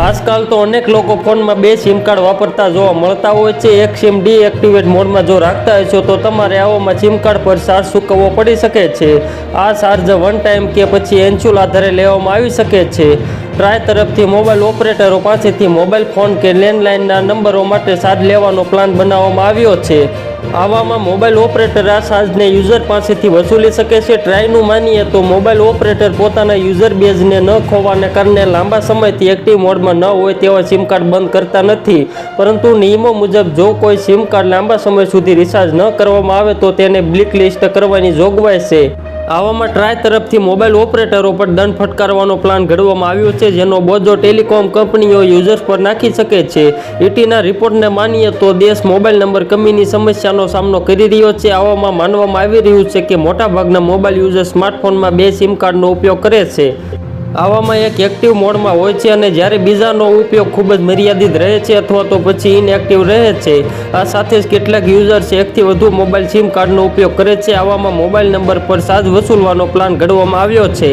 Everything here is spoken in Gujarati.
આજકાલ તો અનેક લોકો ફોનમાં બે સિમ કાર્ડ વાપરતા જોવા મળતા હોય છે. એક સિમ ડીએક્ટિવેટ મોડમાં જો રાખતા હશો તો તમારે આવામાં સિમ કાર્ડ પર ચાર્જ ચૂકવવો પડી શકે છે. આ ચાર્જ વન ટાઈમ કે પછી એન્ચ્યુલ આધારે લેવામાં આવી શકે છે. ટ્રાય તરફથી મોબાઈલ ઓપરેટરો પાસેથી મોબાઈલ ફોન કે લેન્ડલાઇનના નંબરો માટે ચાર્જ લેવાનો પ્લાન બનાવવામાં આવ્યો છે. આવામાં મોબાઈલ ઓપરેટર આ ચાર્જને યુઝર પાસેથી વસૂલી શકે છે. ટ્રાયનું માનીએ તો મોબાઈલ ઓપરેટર પોતાના યુઝર બેઝને ન ખોવાને કારણે લાંબા સમયથી એક્ટિવ મોડમાં ન હોય તેવા સિમ કાર્ડ બંધ કરતા નથી. પરંતુ નિયમો મુજબ જો કોઈ સિમ કાર્ડ લાંબા સમય સુધી રિચાર્જ ન કરવામાં આવે તો તેને બ્લિક લિસ્ટ કરવાની જોગવાઈ છે. આવામાં ટ્રાય તરફથી મોબાઈલ ઓપરેટરો પર દંડ ફટકારવાનો પ્લાન ઘડવામાં આવ્યો છે, જેનો બોજો ટેલિકોમ કંપનીઓ યુઝર્સ પર નાખી શકે છે. ઈટીના રિપોર્ટને માનીએ તો દેશ મોબાઈલ નંબર કમીની સમસ્યાનો સામનો કરી રહ્યો છે. આવામાં માનવામાં આવી રહ્યું છે કે મોટાભાગના મોબાઈલ યુઝર સ્માર્ટફોનમાં બે સિમ કાર્ડનો ઉપયોગ કરે છે. આવામાં એક એક્ટિવ મોડમાં હોય છે અને જ્યારે બીજાનો ઉપયોગ ખૂબ જ મર્યાદિત રહે છે અથવા તો પછી ઇનએક્ટિવ રહે છે, આ સાથે જ કેટલાક યુઝર્સ એકથી વધુ મોબાઈલ સિમ કાર્ડનો ઉપયોગ કરે છે. આવામાં મોબાઈલ નંબર પર સાજ વસૂલવાનો પ્લાન ઘડવામાં આવ્યો છે.